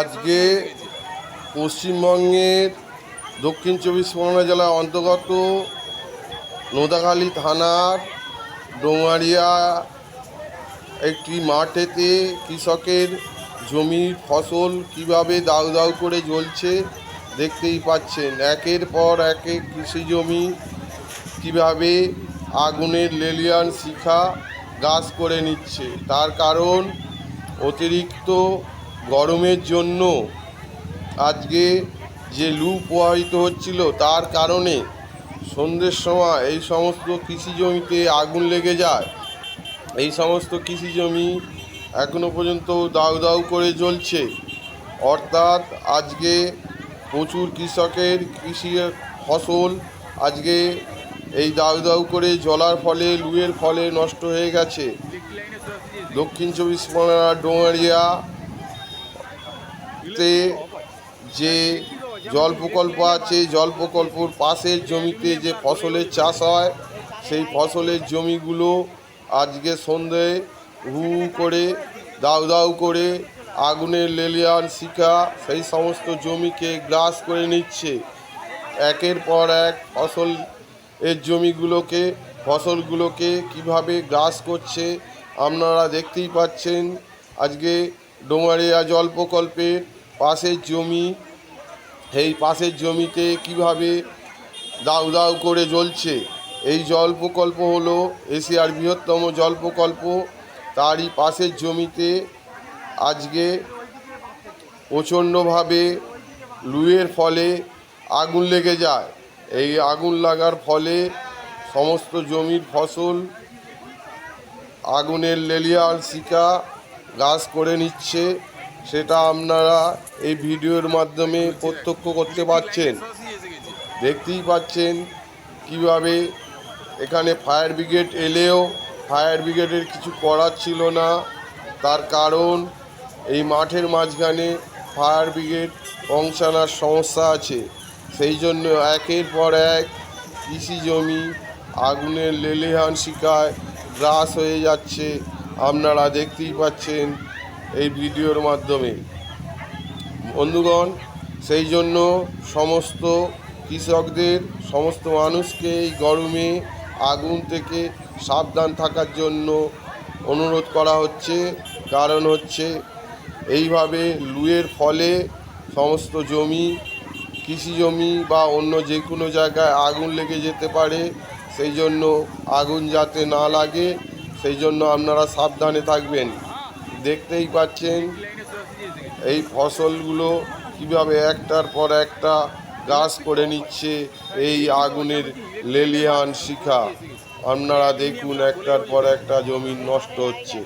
আজকে পশ্চিমবঙ্গের দক্ষিণ চব্বিশ পরগনা জেলার অন্তর্গত নোদাখালী থানার ডোমারিয়া একটি মাঠেতে কৃষকের জমির ফসল কীভাবে দাউ দাউ করে জ্বলছে দেখতেই পাচ্ছেন। একের পর এক কৃষি জমি কীভাবে আগুনের লেলিয়ান শিখা গাছ করে নিচ্ছে। তার কারণ অতিরিক্ত গরমের জন্য আজকে যে লু প্রবাহিত হচ্ছিল, তার কারণে সন্ধ্যের সময় এই সমস্ত কৃষি জমিতে আগুন লেগে যায়। এই সমস্ত কৃষি জমি এখনও পর্যন্ত দাউ দাউ করে জ্বলছে। অর্থাৎ আজকে প্রচুর কৃষকের কৃষি ফসল আজকে এই দাউ দাউ করে জ্বলার ফলে, লুয়ের ফলে নষ্ট হয়ে গেছে। দক্ষিণ চব্বিশ পরগনা ডোমারিয়া তে যে জল প্রকল্প আছে জল প্রকল্পর পাশের জমিতে যে ফসলের চাষ হয়, সেই ফসলের জমিগুলো আজকে সন্ধে হু করে, দাউ দাউ করে আগুনের লেলিয়ান শিখা সেই সমস্ত জমিকে গ্রাস করে নিচ্ছে। একের পর এক ফসল এর জমিগুলোকে, ফসলগুলোকে কীভাবে গ্রাস করছে আপনারা দেখতেই পাচ্ছেন আজকে ডোমারিয়া জল প্রকল্পের পাশের জমি। এই পাশের জমিতে কীভাবে দাউ দাউ করে জ্বলছে? এই জল প্রকল্প হলো এশিয়ার বৃহত্তম জল প্রকল্প। তারই পাশের জমিতে আজকে প্রচণ্ডভাবে লুয়ের ফলে আগুন লেগে যায়। এই আগুন লাগার ফলে সমস্ত জমির ফসল আগুনের লেলিয়াল শিকা গাছ করে নিচ্ছে, সেটা আপনারা এই ভিডিওর মাধ্যমে প্রত্যক্ষ করতে পারছেন। দেখতেই পাচ্ছেন কীভাবে এখানে ফায়ার ব্রিগেড এলেও ফায়ার ব্রিগেডের কিছু করার ছিল না। তার কারণ এই মাঠের মাঝখানে ফায়ার ব্রিগেড পৌঁছানোর সমস্যা আছে। সেই জন্য একের পর এক কৃষি জমি আগুনের লেলিহান শিকায় গ্রাস হয়ে যাচ্ছে, আপনারা দেখতেই পাচ্ছেন এই ভিডিওর মাধ্যমে। বন্ধুগণ, সেই জন্য সমস্ত কৃষকদের, সমস্ত মানুষকে এই গরমে আগুন থেকে সাবধান থাকার জন্য অনুরোধ করা হচ্ছে। কারণ হচ্ছে, এইভাবে লুয়ের ফলে সমস্ত জমি, কৃষি জমি বা অন্য যে কোনো জায়গায় আগুন লেগে যেতে পারে। সেই জন্য আগুন যাতে না লাগে, সেই জন্য আপনারা সাবধানে থাকবেন। দেখতেই পাচ্ছেন এই ফসলগুলো কীভাবে একটার পর একটা গাছ করে নিচ্ছে এই আগুনের লেলিয়ান শিখা। আপনারা দেখুন একটার পর একটা জমি নষ্ট হচ্ছে।